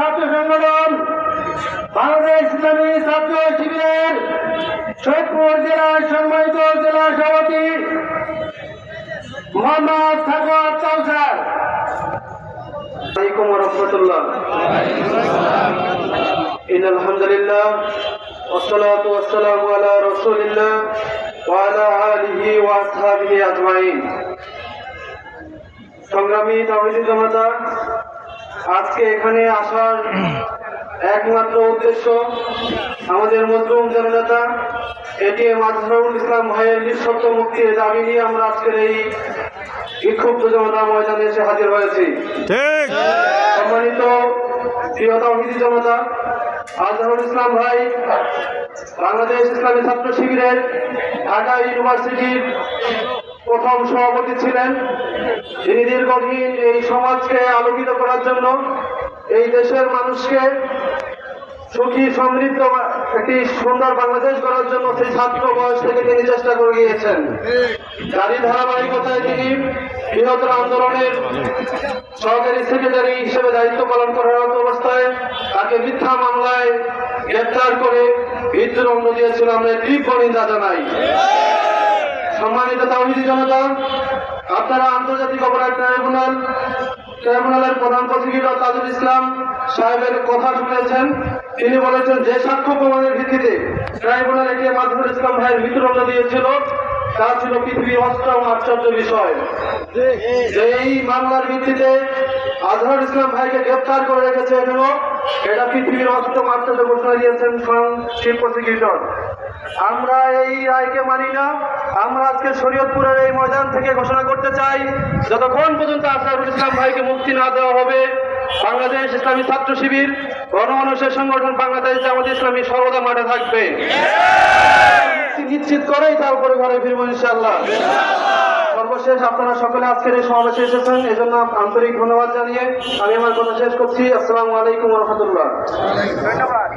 ছাত্র সংগঠন বাংলাদেশ ইসলামী ছাত্র শিবিরের সৈয়দপুর জেলার সম্মানিত জেলা সভাপতি মোহাম্মদ সাগর চৌসার عليكم ورحمة الله إن الحمد لله والصلاة والسلام على رسول الله وعلى آله وأصحابه أجمعين সংগ্রামী তাহিদি জনতা আজকে এখানে আসার একমাত্র উদ্দেশ্য আমাদের মজলুম জননেতা এটিএম আজহারুল ইসলাম ভাইয়ের নিঃশব্দ মুক্তির দাবি নিয়ে আমরা আজকের এই বিক্ষুব্ধ জনতা ময়দানে এসে হাজির হয়েছি। সম্মানিত প্রিয় তাহিদি জনতা আজহারুল ইসলাম ভাই বাংলাদেশ ইসলামী ছাত্র শিবিরের ঢাকা ইউনিভার্সিটির প্রথম সভাপতি ছিলেন। যিনি দীর্ঘদিন এই সমাজকে আলোকিত করার জন্য এই দেশের মানুষকে সুখী, সমৃদ্ধ একটি সুন্দর বাংলাদেশ করার জন্য সেই ছাত্র বয়স থেকে তিনি চেষ্টা করে গিয়েছেন। তারই ধারাবাহিকতায় তিনি বৃহত্তর আন্দোলনের সহকারী সেক্রেটারি হিসেবে দায়িত্ব পালন করারত অবস্থায় তাকে মিথ্যা মামলায় গ্রেপ্তার করে মৃত্যুদণ্ড দিয়েছিল। আমরা তীব্র নিন্দা জানাই। সম্মানিত তাহিদি জনতা, আপনারা আন্তর্জাতিক অপরাধ ট্রাইব্যুনাল, ট্রাইব্যুনালের প্রধান প্রসিকিউটর তাজুল ইসলাম সাহেবের কথা শুনেছেন। তিনি বলেছেন, যে সাক্ষ্য প্রমাণের ভিত্তিতে ট্রাইব্যুনাল এটি মাধুর ইসলাম ভাইয়ের মৃত্যুদণ্ড দিয়েছিল, তা ছিল পৃথিবীর অষ্টম আশ্চর্য বিষয়। যে এই মামলার ভিত্তিতে আজহার ইসলাম ভাইকে গ্রেপ্তার করে রেখেছে এখনও এটা পৃথিবীর অষ্টম আশ্চর্য ঘোষণা দিয়েছেন স্বয়ং চিফ প্রসিকিউটর আমরা এই রায়কে মানি না। আমরা আজকে শরীয়তপুরের এই ময়দান থেকে ঘোষণা করতে চাই, যতক্ষণ পর্যন্ত আজহারুল ইসলাম ভাইকে মুক্তি না দেওয়া হবে, বাংলাদেশ ইসলামী ছাত্র শিবির গণমানুষের সংগঠন বাংলাদেশ জামাত ইসলামী সর্বদা মাঠে থাকবে। নিশ্চিত করেই তারপরে ঘরে ফিরবো ইনশাল্লাহ সর্বশেষ আপনারা সকলে আজকের এই সমাবেশে এসেছেন। এই জন্য আন্তরিক ধন্যবাদ জানিয়ে আমি আমার কথা শেষ করছি। আসসালামু আলাইকুম রহমতুল্লাহ। ধন্যবাদ।